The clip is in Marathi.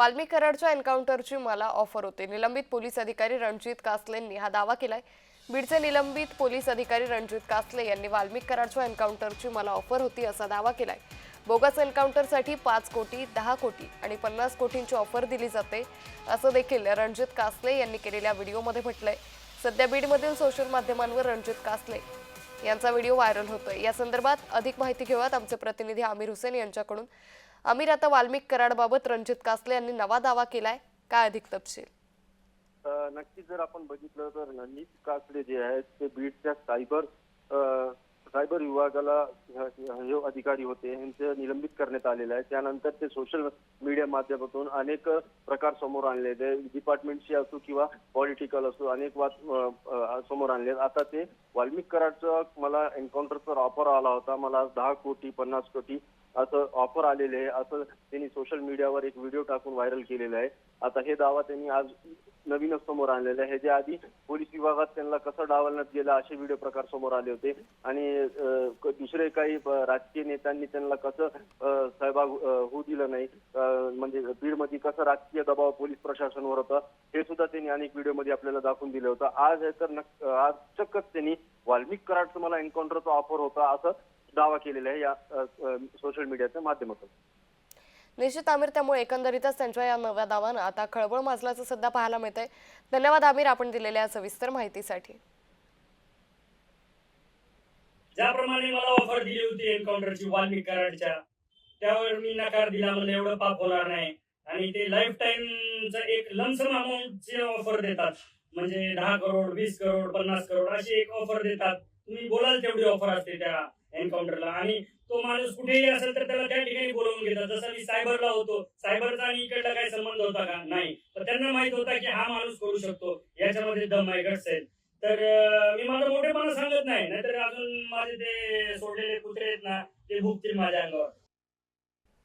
वाल्मिक कराडच्या एन्काउंटरची मला ऑफर होते. निलंबित पोलीस अधिकारी रणजित कासलेंनी हा दावा केलाय. बीडचे निलंबित पोलीस अधिकारी रणजित कासले यांनी वाल्मिक कराडच्या एन्काउंटरची मला ऑफर होती असा दावा केलाय. बोगस एन्काउंटरसाठी पाच कोटी दहा कोटी आणि पन्नास कोटींची ऑफर दिली जाते असं देखील रणजित कासले यांनी केलेल्या व्हिडिओमध्ये म्हटलंय. सध्या बीडमधील सोशल माध्यमांवर रणजित कासले यांचा व्हिडिओ व्हायरल होतोय. या संदर्भात अधिक माहिती घेऊयात आमचे प्रतिनिधी आमिर हुसेन यांच्याकडून. आमिर आता वाल्मिक कराडबाबत रणजित कासले यांनी नवा दावा केलाय. काय अधिक तपशील? नक्कीच जर आपण बघितलं तर रणजित कासले जे आहेत ते बीडच्या सायबर सायबर विभागाला हे अधिकारी होते. यांचे निलंबित करण्यात आलेलं आहे. त्यानंतर ते सोशल मीडिया माध्यमातून अनेक प्रकार समोर आणले ते डिपार्टमेंटशी असो किंवा पॉलिटिकल असो अनेक वाद समोर आणले आता ते वाल्मिक कराडचं मला एन्काउंटरचा ऑफर आला होता. मला दहा कोटी पन्नास कोटी असं ऑफर आलेले आहे. असं त्यांनी सोशल मीडियावर एक व्हिडिओ टाकून व्हायरल केलेला आहे. आता हे दावा त्यांनी आज नवीनच समोर आणलेला आहे. ज्या आधी पोलीस विभागात त्यांना कसं डावलण्यात गेलं असे व्हिडिओ प्रकार समोर आले होते. आणि दुसरे काही राजकीय नेत्यांनी त्यांना कसं सहभाग होऊ दिलं नाही. अं, म्हणजे बीडमध्ये कसं राजकीय दबाव पोलीस प्रशासनवर होता हे सुद्धा त्यांनी अनेक व्हिडिओमध्ये आपल्याला दाखवून दिलं होतं. आज हे तर आज चक्कच त्यांनी वाल्मिक कराडचं मला एन्काउंटरचा ऑफर होता असं दावा केलेला आहे या सोशल मीडियाच्या माध्यमातून. निश्चित आमिर त्यामुळे एकंदरीतच त्यांच्या या नव्या दावानं आता खळबळ माजल्याचं सध्या पाहायला मिळतंय. धन्यवाद आमिर आपण दिलेल्या सविस्तर माहितीसाठी. ज्याप्रमाणे मला ऑफर दिली होती एन्काउंटरची वाल्मिक कराडच्या त्यावर मी नकार दिला मला एवढं पाप होणार नाही. आणि ते लाईफ टाईमचं एक लमसम अमाऊंटची ऑफर देतात. म्हणजे दहा करोड वीस करोड पन्नास करोड अशी एक ऑफर देतात. तुम्ही बोलाल तेवढी ऑफर असते त्या एन्काउंटरला. आणि तो माणूस कुठेही असेल तर त्याला त्या ठिकाणी बोलवून घेतात. जसं मी सायबरला होतो. सायबरचा आणि इकडला काही संबंध होता का? नाही. तर त्यांना माहीत होता की हा माणूस करू शकतो. याच्यामध्ये दम आहे गट्स तर मी माझं मोठेपणा सांगत नाही. नाहीतर अजून माझे ते सोडलेले कुत्रे आहेत ना ते भुकतील माझ्या अंगावर.